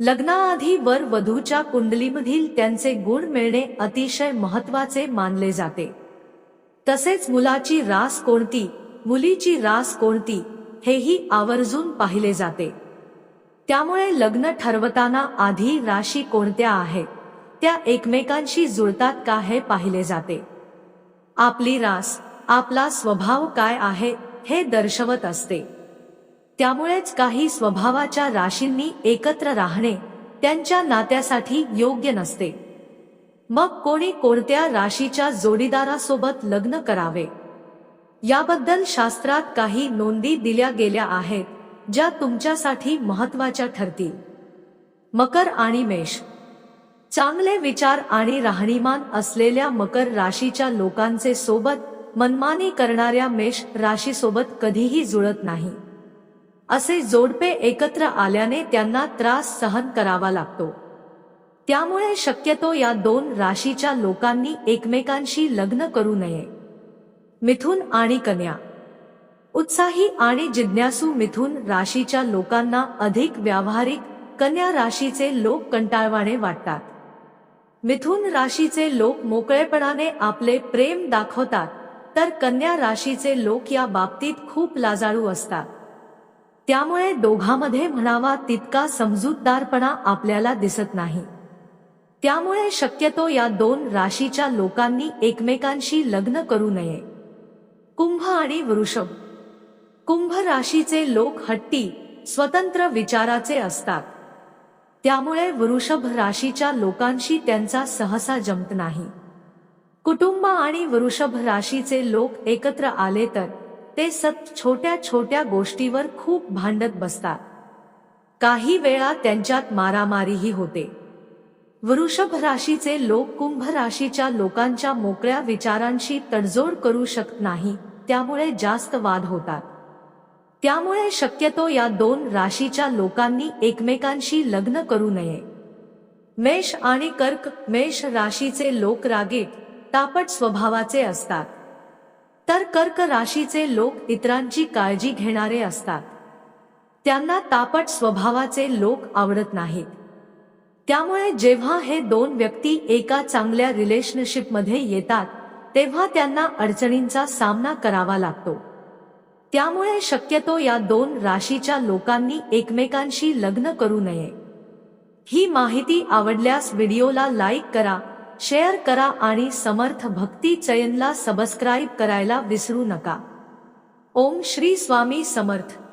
लग्नाआधी वर वधूच्या कुंडलीमधील त्यांचे गुण मिळणे अतिशय महत्त्वाचे मानले जाते. तसेच मुलाची रास कोणती मुलीची रास कोणती हेही आवर्जून पाहिले जाते. त्यामुळे लग्न ठरवताना आधी राशी कोणत्या आहेत त्या एकमेकांशी जुळतात का हे पाहिले जाते. आपली रास आपला स्वभाव काय आहे हे दर्शवत असते. त्यामुळेच काही स्वभावाच्या राशींनी एकत्र राहणे त्यांच्या नात्यासाठी योग्य नसते. मग कोणी कोणत्या राशीच्या जोडीदारासोबत लग्न करावे? याबद्दल शास्त्रात काही नोंदी दिल्या गेल्या आहेत ज्या तुमच्यासाठी महत्त्वाच्या ठरतील. मकर आणि मेष. चांगले विचार आणि राहणीमान असलेल्या मकर राशीच्या लोकांचे सोबत मनमानी करणाऱ्या मेष राशीसोबत कधीही जुळत नाही. असे जोडपे एकत्र आल्याने त्यांना त्रास सहन करावा लागतो. त्यामुळे शक्यतो या दोन राशीच्या लोकांनी एकमेकांशी लग्न करू नये. मिथुन आणि कन्या. उत्साही आणि जिज्ञासू मिथुन राशीच्या लोकांना अधिक व्यावहारिक कन्या राशीचे लोक कंटाळवाणे वाटतात. मिथुन राशीचे लोक मोकळेपणाने आपले प्रेम दाखवतात तर कन्या राशीचे लोक या बाबतीत खूप लाजाळू असतात. त्यामुळे दोघांमध्ये म्हणावा तितका समजूतदारपणा आपल्याला दिसत नाही. त्यामुळे शक्यतो या दोन राशीच्या लोकांनी एकमेकांशी लग्न करू नये. कुंभ आणि वृषभ. कुंभ राशीचे लोक हट्टी स्वतंत्र विचाराचे असतात. त्यामुळे वृषभ राशीच्या लोकांशी त्यांचा सहसा जमत नाही. कुटुंब आणि वृषभ राशीचे लोक एकत्र आले तर ते सत छोट्या छोट्या गोष्टीवर खूप भांडत बसतात. काही वेळा त्यांच्यात मारामारीही होते. वृषभ राशीचे लोक कुंभ राशीच्या लोकांच्या मोकळ्या विचारांशी तडजोड करू शकत नाही त्यामुळे जास्त वाद होतात. त्यामुळे शक्यतो या दोन राशीच्या लोकांनी एकमेकांशी लग्न करू नये. मेष आणि कर्क मेष राशीचे लोक रागीट तापट स्वभावाचे असतात. तर कर्क राशीचे लोक इतरांची काळजी घेणारे असतात. त्यांना तापट स्वभावाचे लोक आवडत नाहीत. त्यामुळे जेव्हा हे दोन व्यक्ती एका चांगल्या रिलेशनशिपमध्ये येतात तेव्हा त्यांना अडचणींचा सामना करावा लागतो. त्यामुळे शक्यतो या दोन राशीच्या लोकांनी एकमेकांशी लग्न करू नये. ही माहिती आवडल्यास व्हिडिओला लाईक करा शेअर करा आणि समर्थ भक्ती चयनला सबस्क्राईब करायला विसरू नका. ओम श्री स्वामी समर्थ.